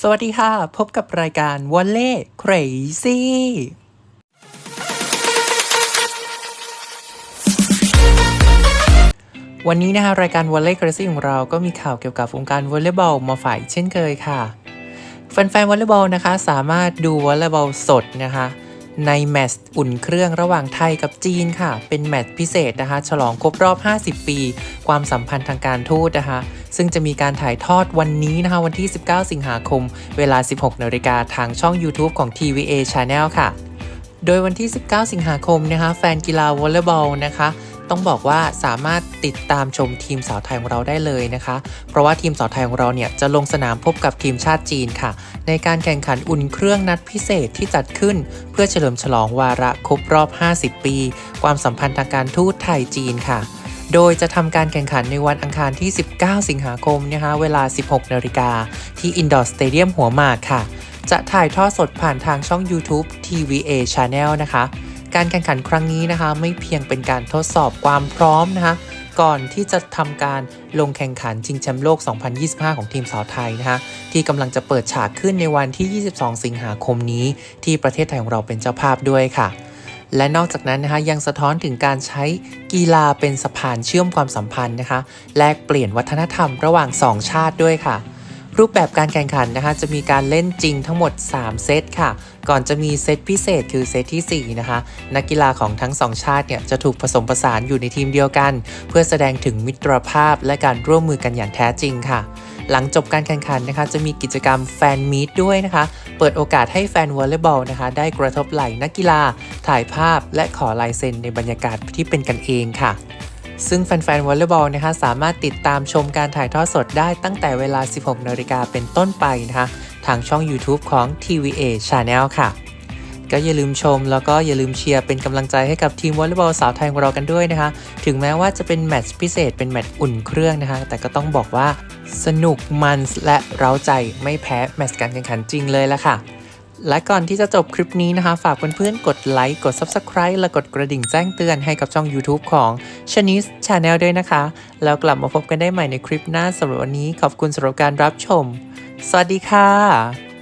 สวัสดีค่ะ พบกับรายการวอลเล่ครซี่วันนี้นะคะรายการวอลเล่ครซี่ของเราก็มีข่าวเกี่ยวกับวงการวอลเลย์บอลมาฝ่ายเช่นเคยค่ะ แฟนๆวอลเลย์บอลนะคะ สามารถดูวอลเลย์บอลสดนะคะ ในแมตช์อุ่นเครื่องระหว่างไทยกับจีนค่ะ เป็นแมตช์พิเศษนะคะ ฉลองครบรอบ 50 ปี ความสัมพันธ์ทางการทูตนะคะ ซึ่งจะมีการถ่ายทอดวันนี้นะคะวันที่ 19 สิงหาคม เวลา 16นาฬิกาทางช่อง YouTube ของ TVA Channel ค่ะ โดยวันที่ 19 สิงหาคมนะคะแฟนกีฬาวอลเลย์บอลนะคะต้องบอกว่าสามารถติดตามชมทีมสาวไทยของเราได้เลยนะคะ เพราะว่าทีมสาวไทยของเราเนี่ยจะลงสนามพบกับทีมชาติจีนค่ะ ในการแข่งขันอุ่นเครื่องนัดพิเศษที่จัดขึ้น เพื่อเฉลิมฉลองวาระครบรอบ 50 ปี ความสัมพันธ์ทางการทูตไทยจีนค่ะ โดยจะทำการแข่งขันในวันอังคารที่ 19 สิงหาคมนะคะเวลา 16 นาฬิกา ที่อินดอร์สเตเดียมหัวหมากค่ะ จะถ่ายทอดสดผ่านทางช่อง YouTube TVA Channel นะคะ การแข่งขันครั้งนี้นะคะ ไม่เพียงเป็นการทดสอบความพร้อมนะคะ ก่อนที่จะทำการลงแข่งขันชิงแชมป์โลก 2025 ของทีมสาวไทยนะคะ ที่กำลังจะเปิดฉากขึ้นในวันที่ 22 สิงหาคมนี้ ที่ประเทศไทยของเราเป็นเจ้าภาพด้วยค่ะ และนอกจากนั้นนะคะยังสะท้อนถึงการใช้กีฬาเป็นสะพานเชื่อมความสัมพันธ์นะคะแลกเปลี่ยนวัฒนธรรมระหว่าง 2 ชาติด้วยค่ะ รูปแบบการแข่งขันนะคะจะมีการเล่นจริงทั้งหมด 3 เซตค่ะ ก่อนจะมีเซตพิเศษคือเซตที่ 4 นะคะนักกีฬาของทั้ง 2 ชาติเนี่ยจะถูกผสมผสานอยู่ในทีมเดียวกัน เพื่อแสดงถึงมิตรภาพและการร่วมมือกันอย่างแท้จริงค่ะ หลังจบการแข่งขันนะคะจะมีกิจกรรมแฟนมีตด้วยนะคะ เปิดโอกาสให้แฟนวอลเลย์บอลนะคะ ได้กระทบไหล่นักกีฬา ถ่ายภาพและขอลายเซ็นในบรรยากาศที่เป็นกันเองค่ะซึ่งแฟนๆวอลเลย์บอลนะคะสามารถติดตามชมการถ่ายทอดสดได้ตั้งแต่เวลา 16นาฬิกาเป็นต้นไปนะคะ ทางช่อง YouTube ของ TVA Channel ค่ะ ก็อย่าลืมชม แล้วก็อย่าลืมเชียร์เป็นกำลังใจให้กับทีมวอลเลย์บอลสาวไทยของเรากันด้วยนะคะ ถึงแม้ว่าจะเป็นแมตช์พิเศษเป็นแมตช์อุ่นเครื่องนะคะ แต่ก็ต้องบอกว่าสนุกมันและเร้าใจไม่แพ้แมตช์การแข่งขันจริงเลยละค่ะและก่อนที่จะจบคลิปนี้นะคะ ฝากเพื่อนๆ กดไลค์ กด Subscribe และกดกระดิ่งแจ้งเตือนให้กับช่อง YouTube ของ c h a n i s e Channel ด้วยนะคะ แล้วกลับมาพบกันได้ใหม่ในคลิปหน้าสำหรับวันนี้ขอบคุณสำหรับการรับชม สวัสดีค่ะ